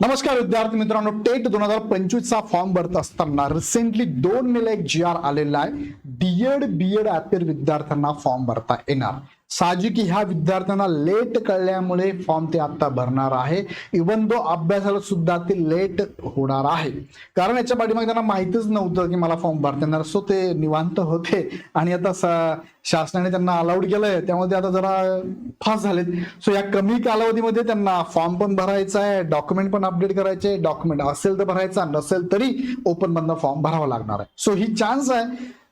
नमस्कार विद्यार्थी मित्रांनो. टेट दोन हजार पंचवीसचा फॉर्म भरत असताना रिसेंटली दोन मेला एक जी आर आलेला आहे. डीएड बीएड ऍपेर विद्यार्थ्यांना फॉर्म भरता येणार. साहजिक ह्या विद्यार्थ्यांना लेट कळल्यामुळे फॉर्म ते आता भरणार आहे. इवन दो अभ्यासाला सुद्धा ते लेट होणार आहे. कारण याच्या पाठीमागे त्यांना माहितीच नव्हतं की मला फॉर्म भरता येणार. सो ते निवांत होते. आणि आता शासनाने त्यांना अलाउड केलंय. त्यामुळे ते आता जरा फास्ट झालेत. सो या कमी कालावधीमध्ये त्यांना फॉर्म पण भरायचा आहे. डॉक्युमेंट पण अपडेट करायचे डॉक्युमेंट असेल तर भरायचा नसेल तरी ओपन बंद फॉर्म भरावा लागणार आहे. सो ही चान्स आहे.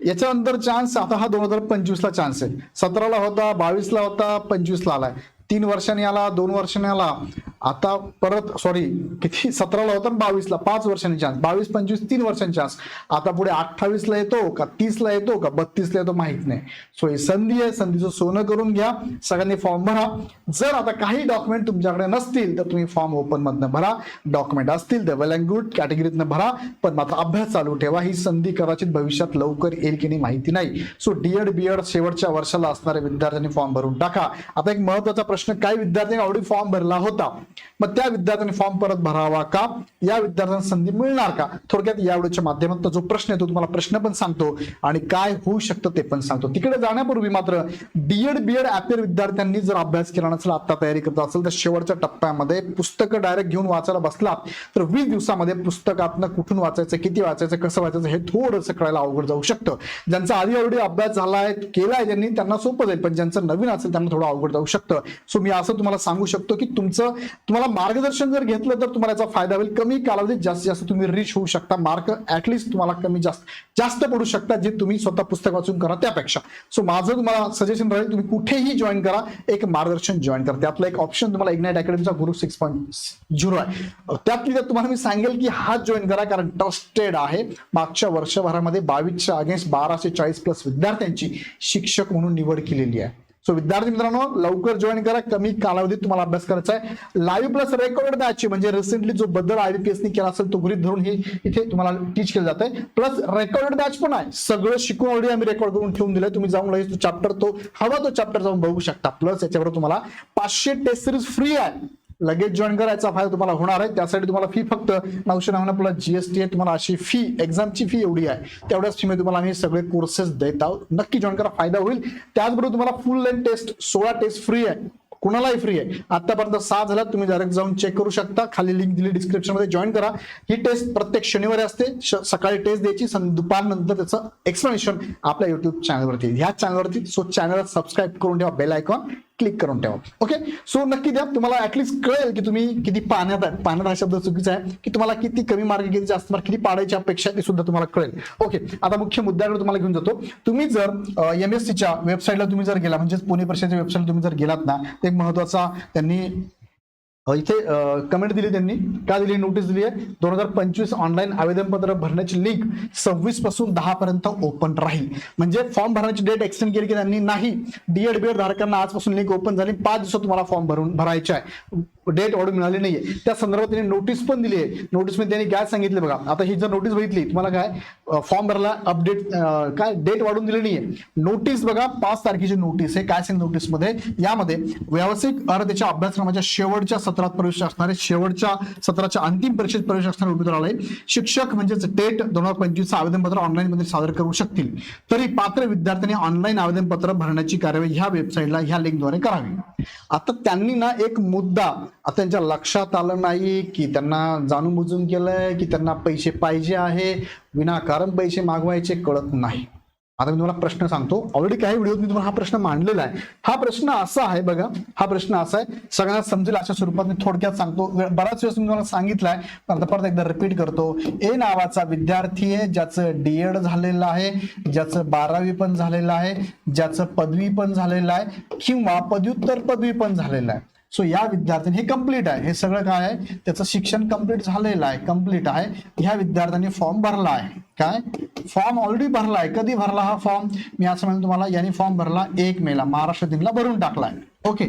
याच्यानंतर चान्स आता हा दोन हजार पंचवीसला चान्स आहे. सतराला होता बावीसला होता पंचवीसला आलाय. तीन वर्षांनी आला दोन वर्षांनी आला. आता परत सॉरी किती? सतराला होता बावीसला. पाच वर्षांनी चान्स बावीस पंचवीस तीन वर्षांनी चान्स आता पुढे अठ्ठावीसला येतो का तीसला येतो का बत्तीसला येतो माहीत नाही. सो ही संधी आहे. संधीचं सोनं करून घ्या. सगळ्यांनी फॉर्म भरा. जर आता काही डॉक्युमेंट तुमच्याकडे नसतील तर तुम्ही फॉर्म ओपन मधनं भरा. डॉक्युमेंट असतील तर वेल अँड गुड कॅटेगरीतनं भरा. पण मात्र अभ्यास चालू ठेवा. ही संधी कदाचित भविष्यात लवकर येईल की नाही माहिती नाही. सो डीएड बीएड शेवटच्या वर्षाला असणाऱ्या विद्यार्थ्यांनी फॉर्म भरून टाका. आता एक महत्त्वाचा प्रश्न काही विद्यार्थ्यांनी ऑलरेडी फॉर्म भरला होता? मग त्या विद्यार्थ्यांनी फॉर्म परत भरावा का? या विद्यार्थ्यांना संधी मिळणार का? थोडक्यात यावेळेच्या माध्यमात जो प्रश्न येतो तुम्हाला प्रश्न पण सांगतो आणि काय होऊ शकतं ते पण सांगतो. तिकडे जाण्यापूर्वी मात्र डीएड बीएड ऍपेर विद्यार्थ्यांनी जर अभ्यास केला नसेल आता तयारी करत असेल तर शेवटच्या टप्प्यामध्ये पुस्तकं डायरेक्ट घेऊन वाचायला बसलात तर वीस दिवसामध्ये पुस्तकातनं कुठून वाचायचं किती वाचायचं कसं वाचायचं हे थोडंसं कळायला अवघड जाऊ शकतं. ज्यांचा आधी ऑलरेडी अभ्यास झाला आहे केला आहे ज्यांनी त्यांना सोपं जाईल पण ज्यांचं नवीन असेल त्यांना थोडं अवघड जाऊ शकतं. सो मी असं तुम्हाला सांगू शकतो की तुमचं तुम्हाला मार्गदर्शन जर घेतलं तर तुम्हाला याचा फायदा होईल. कमी कालावधीत जास्तीत जास्त तुम्ही रिच होऊ शकता. मार्क ऍटलिस्ट तुम्हाला कमी जास्त जास्त पडू शकता जे तुम्ही स्वतः पुस्तक वाचून करा त्यापेक्षा. सो माझं तुम्हाला सजेशन राहील तुम्ही कुठेही जॉईन करा. एक मार्गदर्शन जॉईन करा. त्यातलं एक ऑप्शन तुम्हाला इग्नाइट अकॅडमीचा ग्रुप सिक्स पॉईंट झिरो आहे. त्यातली तुम्हाला मी सांगेल की हा जॉईन करा कारण ट्रस्टेड आहे. मागच्या वर्षभरामध्ये बावीसच्या अगेन्स्ट बाराशे चाळीस प्लस विद्यार्थ्यांची शिक्षक म्हणून निवड केलेली आहे. सो विद्यार्थी मित्रांनो लवकर जॉईन करा. कमी कालावधीत तुम्हाला अभ्यास करायचा आहे. लाईव्ह प्लस रेकॉर्ड बॅच म्हणजे रिसेंटली जो बदल आयबीपीएसनी केला असेल तो गृहित धरून हे इथे तुम्हाला टीच केलं जात आहे प्लस रेकॉर्ड बॅच पण आहे. सगळं शिकून ऑलरेडी आम्ही रेकॉर्ड करून ठेवून दिलंय. तुम्ही जाऊन लगेच तो चॅप्टर तो हवा तो चॅप्टर जाऊन बघू शकता. प्लस याच्यावर तुम्हाला पाचशे टेस्ट सिरीज फ्री आहे. लगेच जॉईन करायचा फायदा तुम्हाला होणार आहे. त्यासाठी तुम्हाला फी फक्त नऊशे नव्याण्णव प्लस जीएसटी आहे. तुम्हाला अशी फी एक्झामची फी एवढी आहे. तेवढ्याच फीमध्ये तुम्हाला आम्ही सगळे कोर्सेस देत आहोत. नक्की जॉईन करा. फायदा होईल. त्याचबरोबर तुम्हाला फुल लेंथ टेस्ट सोळा टेस्ट फ्री आहे. कुणालाही फ्री आहे. आतापर्यंत सहा झाला तुम्ही डायरेक्ट जाऊन चेक करू शकता. खाली लिंक दिली डिस्क्रिप्शनमध्ये. जॉईन करा. ही टेस्ट प्रत्येक शनिवारी असते. सकाळी टेस्ट द्यायची. दुपारनंतर त्याचं एक्सप्लेनेशन आपल्या युट्यूब चॅनलवरती ह्या चॅनलवरती सो चॅनल सबस्क्राईब करून ठेवा. बेल आयकॉन क्लिक करून ठेवा. ओके सो नक्की द्या. तुम्हाला ऍटलीस्ट कळेल की तुम्ही किती पाण्यात आहे. पाण्यात हा शब्द चुकीचा आहे. की तुम्हाला किती कमी मार्क किती जास्त मार्क किती पाडायची अपेक्षा ते सुद्धा तुम्हाला कळेल. ओके आता मुख्य मुद्द्याकडे तुम्हाला घेऊन जातो. तुम्ही जर एम एस सीच्या वेबसाईटला तुम्ही जर गेला म्हणजे पुणे परिषदेच्या वेबसाईट तुम्ही जर गेलात ना ते एक महत्त्वाचा त्यांनी इथे कमेंट दिली त्यांनी. काय दिली? नोटीस दिली आहे. दोन हजार पंचवीस ऑनलाईन आवेदनपत्र भरण्याची लिंक सव्वीसपासून दहा पर्यंत ओपन राहील. म्हणजे फॉर्म भरण्याची डेट एक्सटेंड केली की त्यांनी नाही. डीएड बीएड धारकांना आजपासून लिंक ओपन झाली. पाच दिवसात तुम्हाला फॉर्म भरून भरायचे आहे. डेट ऑर्डर मिळाली नाहीये. त्या संदर्भात त्यांनी नोटीस पण दिली आहे नोटीसमध्ये त्यांनी काय सांगितले बघा. आता ही जर नोटीस बघितली तुम्हाला काय फॉर्म भरला अपडेट काय डेट वाढून दिली नाहीये. नोटीस बघा पाच तारखेची नोटीस आहे. काय सांग नोटीसमध्ये? यामध्ये व्यावसायिक अर्हतेच्या अभ्यासक्रमाच्या शेवटच्या सत्रात प्रवेश असणारे शेवटच्या सत्राच्या अंतिम परीक्षेत प्रवेश असणारे उमेदवाराला शिक्षक म्हणजेच टेट दोन हजार पंचवीसचं आवेदनपत्र ऑनलाईन मध्ये सादर करू शकतील. तरी पात्र विद्यार्थ्यांनी ऑनलाईन आवेदनपत्र भरण्याची कार्यवाही ह्या वेबसाईटला ह्या लिंकद्वारे करावी. आता त्यांनी ना एक मुद्दा आता त्यांच्या लक्षात आलं नाही की त्यांना जाणून बुजून केलंय की त्यांना पैसे पाहिजे आहे विनाकारण पैसे मागवायचे कळत नाही. आता मी तुम्हाला प्रश्न सांगतो. ऑलरेडी काही व्हिडिओत मी तुम्हाला हा प्रश्न मांडलेला आहे. हा प्रश्न असा आहे बघा. हा प्रश्न असा आहे. सगळ्यांना समजेल अशा स्वरूपात मी थोडक्यात सांगतो. बराच वेळेस मी तुम्हाला सांगितलाय पण परत एकदा रिपीट करतो. ए नावाचा विद्यार्थी आहे ज्याचं डीएड झालेलं आहे ज्याचं बारावी पण झालेलं आहे ज्याचं पदवी पण झालेलं आहे किंवा पदव्युत्तर पदवी पण झालेलं आहे. सो या विद्यार्थ्यांनी हे कंप्लीट आहे. हे सगळं काय आहे? त्याचं शिक्षण कंप्लीट झालेलं आहे. कंप्लीट आहे. ह्या विद्यार्थ्यांनी फॉर्म भरला आहे. काय? फॉर्म ऑलरेडी भरला आहे. कधी भरला हा फॉर्म मी असं म्हणतो तुम्हाला यांनी फॉर्म भरला एक मेला. महाराष्ट्र दिनला भरून टाकलाय ओके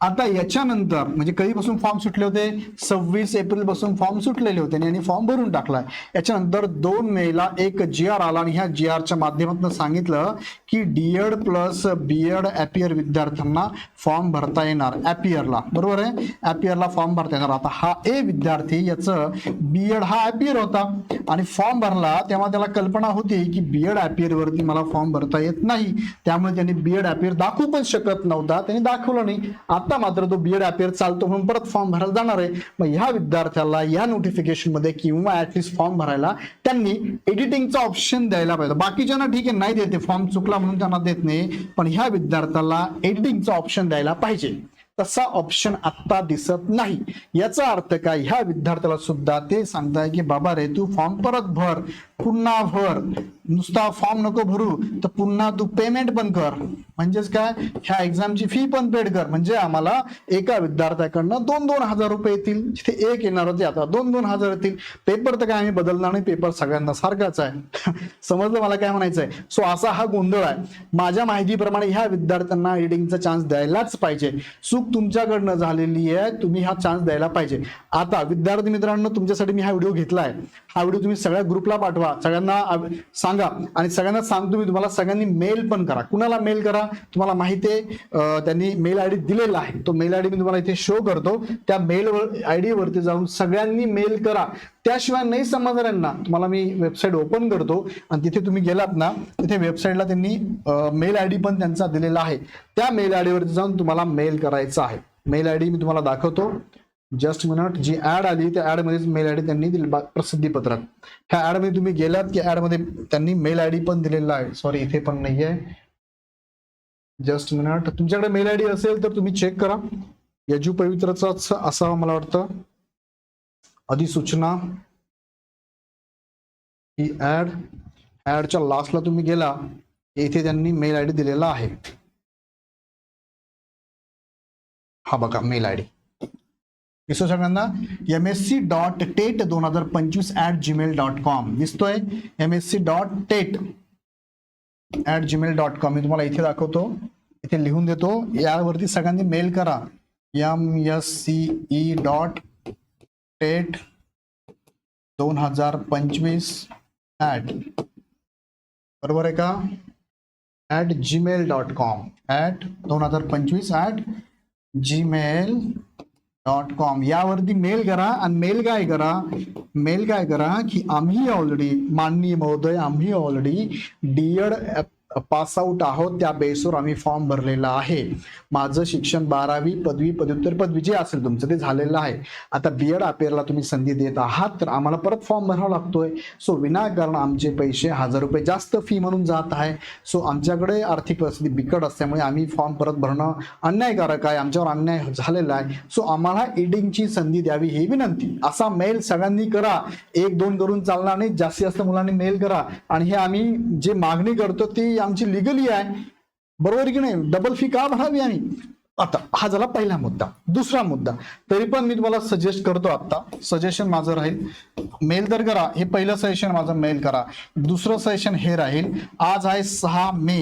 आता याच्यानंतर म्हणजे कधीपासून फॉर्म सुटले होते? सव्वीस एप्रिलपासून फॉर्म सुटलेले होते आणि यांनी फॉर्म भरून टाकलाय. याच्यानंतर दोन मेला एक जी आर आला आणि ह्या जी आरच्या माध्यमातून सांगितलं की D Ed plus B Ed appear विद्यार्थ्यांना फॉर्म भरता येणार. ॲपियरला बरोबर आहे? ॲपियरला फॉर्म भरता येणार. आता हा ए विद्यार्थी याचं बीएड हा ॲपियर होता. आणि फॉर्म भरला तेव्हा त्याला कल्पना होती की बीएड अपियर वरती मला फॉर्म भरता येत नाही. त्यामुळे त्यांनी बीएड ॲपियर दाखवू पण शकत नव्हता. त्यांनी दाखवलं नाही. आता मात्र तो बीएड ॲपियर चालतो म्हणून परत फॉर्म भरायला जाणार आहे. मग ह्या विद्यार्थ्याला या नोटिफिकेशनमध्ये किंवा ऍटलिस्ट फॉर्म भरायला त्यांनी एडिटिंगचा ऑप्शन द्यायला पाहिजे. बाकीच्यांना ठीक आहे नाही देते फॉर्म चुकला म्हणून त्यांना देत नाही पण ह्या विद्यार्थ्याला एडिटिंगचा ऑप्शन द्यायला पाहिजे. तसा ऑप्शन आत्ता दिसत नाही. याचा अर्थ काय? ह्या विद्यार्थ्याला सुद्धा ते सांगताय की बाबा रे तू फॉर्म परत भर. पुन्हा भर. नुसता फॉर्म नको भरू तर पुन्हा तू पेमेंट पण कर. म्हणजेच काय? ह्या एक्झामची फी पण पेड कर. म्हणजे आम्हाला एका विद्यार्थ्याकडनं दोन दोन हजार रुपये येतील. जिथे एक येणार होते आता दोन दोन हजार येतील. पेपर तर काय आम्ही बदलणार नाही. पेपर सगळ्यांना सारखाच आहे. समजलं मला काय म्हणायचं आहे सो असा हा गोंधळ आहे. माझ्या माहितीप्रमाणे ह्या विद्यार्थ्यांना रिडिंगचा चान्स द्यायलाच पाहिजे. चूक तुमच्याकडनं झालेली आहे. तुम्ही हा चान्स द्यायला पाहिजे. आता विद्यार्थी मित्रांनो तुमच्यासाठी मी हा व्हिडिओ घेतलाय. हा व्हिडिओ तुम्ही सगळ्या ग्रुपला पाठवा. सगळ्यांना सांगा. आणि सगळ्यांना सांगतो मी तुम्हाला सगळ्यांनी मेल पण करा. कुणाला मेल करा? तुम्हाला माहिती आहे त्यांनी मेल आय डी दिलेला आहे. तो मेल आय डी मी तुम्हाला इथे शो करतो. त्या मेल आय डी वरती जाऊन सगळ्यांनी मेल करा. त्याशिवाय नाही समजणाऱ्यांना तुम्हाला मी वेबसाईट ओपन करतो. आणि तिथे तुम्ही गेलात ना तिथे वेबसाईटला त्यांनी मेल आय डी पण त्यांचा दिलेला आहे. त्या मेल आय वरती जाऊन तुम्हाला मेल करायचा आहे. मेल आय डी मी तुम्हाला दाखवतो. जस्ट मिनट जी ऍड आली त्या ऍडमध्ये मेल आय डी त्यांनी दिली प्रसिद्धी पत्रात. ह्या ऍडमध्ये तुम्ही गेलात की ऍडमध्ये त्यांनी मेल आय डी पण दिलेला आहे. सॉरी इथे पण नाहीये. जस्ट मिनट तुमच्याकडे मेल आय डी असेल तर तुम्ही चेक करा. यजू पवित्रचाच असावा मला वाटतं. अधिसूचना ही ऍड ऍडच्या लास्टला तुम्ही गेला इथे त्यांनी मेल आय डी दिलेला आहे. हा बघा मेल आय डी दिसतो सगळ्यांना? M S C dot TET दोन हजार पंचवीस ऍट जीमेल डॉट कॉम दिसतोय? M S C dot TET at Gmail dot com मी तुम्हाला इथे दाखवतो. इथे लिहून देतो. यावरती सगळ्यांनी मेल करा. M S C E dot TET दोन हज़ार पंचवीस ऍट बरोबर आहे का? At Gmail dot com at दोन हज़ार पंचवीस ऍट जीमेल डॉट कॉम यावरती मेल करा आणि मेल काय करा? मेल काय करा की आम्ही ऑलरेडी माननीय महोदय, आम्ही ऑलरेडी डीएड पास आउट आहोत त्या बेसवर आम्ही फॉर्म भरलेला आहे. माझं शिक्षण बारावी पदवी पदव्युत्तर पदवी जे असेल तुमचं ते झालेलं आहे. आता बी एड अपेअरला तुम्ही संधी देत आहात तर आम्हाला परत फॉर्म भरावा लागतोय. सो विनाकारण आमचे पैसे हजार रुपये जास्त फी म्हणून जात आहे. सो आमच्याकडे आर्थिक परिस्थिती बिकट असल्यामुळे आम्ही फॉर्म परत भरणं अन्यायकारक आहे. आमच्यावर अन्याय झालेला आहे. सो आम्हाला एडिंगची संधी द्यावी ही विनंती. असा मेल सगळ्यांनी करा. एक दोन करून चालणार नाही. जास्तीत जास्त मुलांनी मेल करा. आणि हे आम्ही जे मागणी करतो ती आमची लिगली आहे. बरोबर की नाही? डबल फी का भरावी आम्ही आता हा झाला पहिला मुद्दा. दुसरा मुद्दा. तरी पण मी तुम्हाला सजेस्ट करतो आता सजेशन माझं राहील. मेल तर करा. हे पहिलं सेशन माझं मेल करा. दुसरं सेशन हे राहील. आज आहे सहा मे.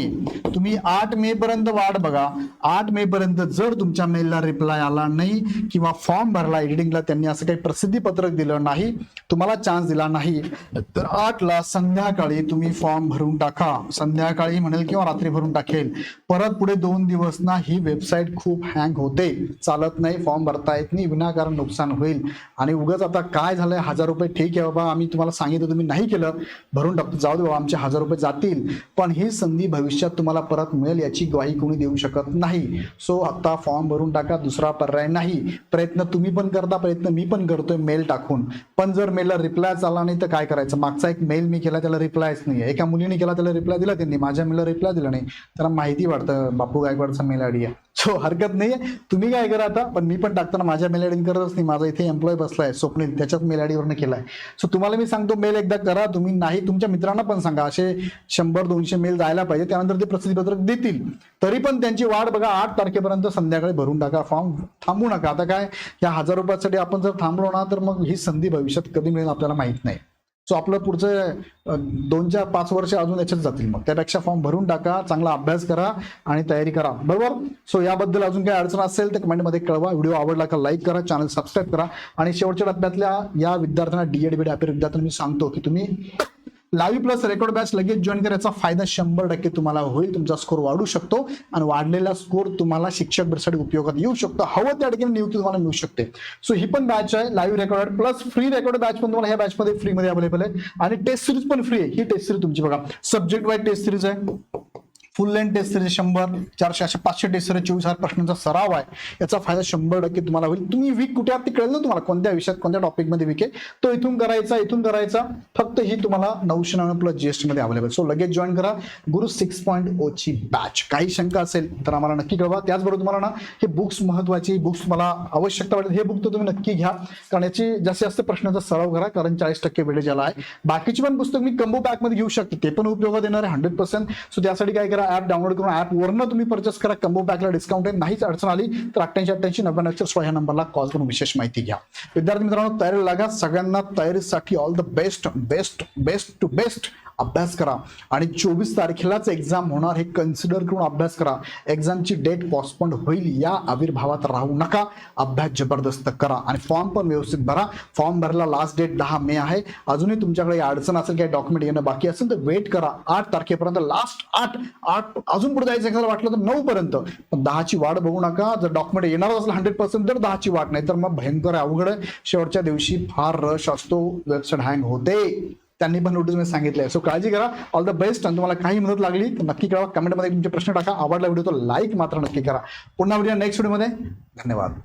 तुम्ही आठ मे पर्यंत वाट बघा. आठ मे पर्यंत जर तुमच्या मेलला रिप्लाय आला नाही किंवा फॉर्म भरला एडिटिंगला त्यांनी असं काही प्रसिद्धी पत्रक दिलं नाही तुम्हाला चान्स दिला नाही तर आठला संध्याकाळी तुम्ही फॉर्म भरून टाका. संध्याकाळी म्हणेल किंवा रात्री भरून टाकेल. परत पुढे दोन दिवस ना ही वेबसाईट खूप हँग होते. चालत नाही फॉर्म भरता येत नाही विनाकारण नुकसान होईल. आणि उगाच आता काय झालंय? हजार रुपये ठीक आहे बाबा आम्ही तुम्हाला सांगितलं तुम्ही नाही केलं भरून टाकतो. जाऊ दे बाबा आमचे हजार रुपये जातील. पण ही संधी भविष्यात तुम्हाला परत मिळेल याची ग्वाही कोणी देऊ शकत नाही. सो आता फॉर्म भरून टाका दुसरा पर्याय नाही. प्रयत्न तुम्ही पण करता प्रयत्न मी पण करतोय मेल टाकून. पण जर मेलला रिप्लाय आला नाही तर काय करायचं? मागचा एक मेल मी केला त्याला रिप्लायच नाही एका मुलीने केला त्याला रिप्लाय दिला त्यांनी. माझ्या मेलला रिप्लाय दिला नाही. त्याला माहिती वाटतं बापू गायकवाडचा मेल आयडी आहे सो हरकत नाही आहे तुम्ही काय करा आता? पण मी पण टाकताना माझ्या मेल आयडी करतच नाही. माझा इथे एम्प्लॉय बसलाय स्वप्नील. त्याच्याच मेल आयडीवरनं केलाय. सो तुम्हाला मी सांगतो मेल एकदा करा. तुम्ही नाही तुमच्या मित्रांना पण सांगा. असे शंभर दोनशे मेल जायला पाहिजे. त्यानंतर ते प्रसिद्धीपत्रक देतील. तरी पण त्यांची वाट बघा. आठ तारखेपर्यंत संध्याकाळी भरून टाका. फॉर्म थांबू नका. आता काय या हजार रुपयासाठी आपण जर थांबलो ना तर मग ही संधी भविष्यात कधी मिळेल आपल्याला माहीत नाही. सो आपलं पुढचं दोन चार पाच वर्ष अजून याच्यात जातील मग. त्यापेक्षा फॉर्म भरून टाका चांगला अभ्यास करा आणि तयारी करा. बरोबर? सो याबद्दल अजून काही अडचण असेल तर कमेंटमध्ये कळवा. व्हिडिओ आवडला का लाईक करा चॅनल सबस्क्राईब करा. आणि शेवटच्या टप्प्यातल्या या विद्यार्थ्यांना डीएड बीड अपेर विद्यार्थ्यांना मी सांगतो की तुम्ही लाईव्ह प्लस रेकॉर्ड बॅच लगेच जॉईन करायचा फायदा शंभर टक्के तुम्हाला होईल. तुमचा स्कोर वाढू शकतो आणि वाढलेला स्कोर तुम्हाला शिक्षक भरसाठी उपयोगात येऊ शकतो. हवं त्या ठिकाणी नियुक्ती तुम्हाला मिळू शकते. सो ही पण बॅच आहे. Live record plus free record batch पण तुम्हाला ह्या बॅचमध्ये फ्रीमध्ये अवेलेबल आहे. आणि टेस्ट सिरीज पण फ्री आहे. ही टेस्ट सिरीज तुमची बघा. सब्जेक्ट वाईज टेस्ट सिरीज आहे. फुल लेंथ टेस्ट सिरीज शंभर चारशे अशा पाचशे टेस्ट सिरीज चोवीस हजार प्रश्नांचा सराव आहे. याचा फायदा शंभर टक्के तुम्हाला होईल. तुम्ही वीक कुठे आहात ते कळेल ना तुम्हाला. कोणत्या विषयात कोणत्या टॉपिकमध्ये वीक आहे. तो इथून करायचा इथून करायचा. फक्त ही तुम्हाला नऊशे नव्याण्णव प्लस जीएसटी मध्ये अवेलेबल सो लगेच जॉईन करा. गुरु सिक्स पॉईंट ओ ची बॅच काही शंका असेल तर आम्हाला नक्की कळवा. त्याचबरोबर तुम्हाला ना हे बुक्स महत्वाची बुक्स मला आवश्यकता वाटेल हे बुक तर तुम्ही नक्की घ्या. कारण याची जास्तीत जास्त प्रश्नाचा सराव करा. कारण चाळीस टक्के वेळ ज्याला आहे. बाकीची पण पुस्तक मी कंबो पॅकमध्ये घेऊ शकते. ते पण उपयोगात येणार आहे हंड्रेड पर्सेंट सो त्यासाठी काय करा ऍप डाउनलोड करून ऍप वरनं तुम्ही परचेस करा. कम्बो पॅकला डिस्काउंट आहे. नाहीच अडचण आली तर अठ्ठ्याऐंशी अठ्ठ्याऐंशी नव्याण्णव सोळा ह्या नंबरला कॉल करून विशेष माहिती घ्या. विद्यार्थी मित्रांनो तयारी लागा. सगळ्यांना तयारीसाठी all the best best best to best अभ्यास करा. आणि चोवीस तारखेलाच एक्झाम होणार हे कन्सिडर करून अभ्यास करा. एक्झामची डेट पॉस्टपोंड होईल या आविर्भावात राहू नका. अभ्यास जबरदस्त करा आणि फॉर्म पण व्यवस्थित भरा. फॉर्म भरला लास्ट डेट दहा मे आहे. अजूनही तुमच्याकडे अडचण असेल काही डॉक्युमेंट येणं बाकी असेल तर वेट करा. आठ तारखेपर्यंत लास्ट आठ आठ अजून पुढे जायचं एखादं वाटलं तर नऊ पर्यंत. पण दहाची वाट बघू नका. जर डॉक्युमेंट येणार असेल हंड्रेड पर्सेंट तर दहाची वाट नाही तर मग भयंकर अवघड शेवटच्या दिवशी फार रश असतो. वेबसाईट हँग होते. त्यांनी पण नोटीस सांगितलं आहे सो काळजी करा. ऑल द बेस्ट आणि तुम्हाला काही मदत लागली तर नक्की करा. कमेंटमध्ये तुमचे प्रश्न टाका. आवडला व्हिडिओ तो लाईक मात्र नक्की करा. पुन्हा व्हिडिओ नेक्स्ट व्हिडिओमध्ये धन्यवाद.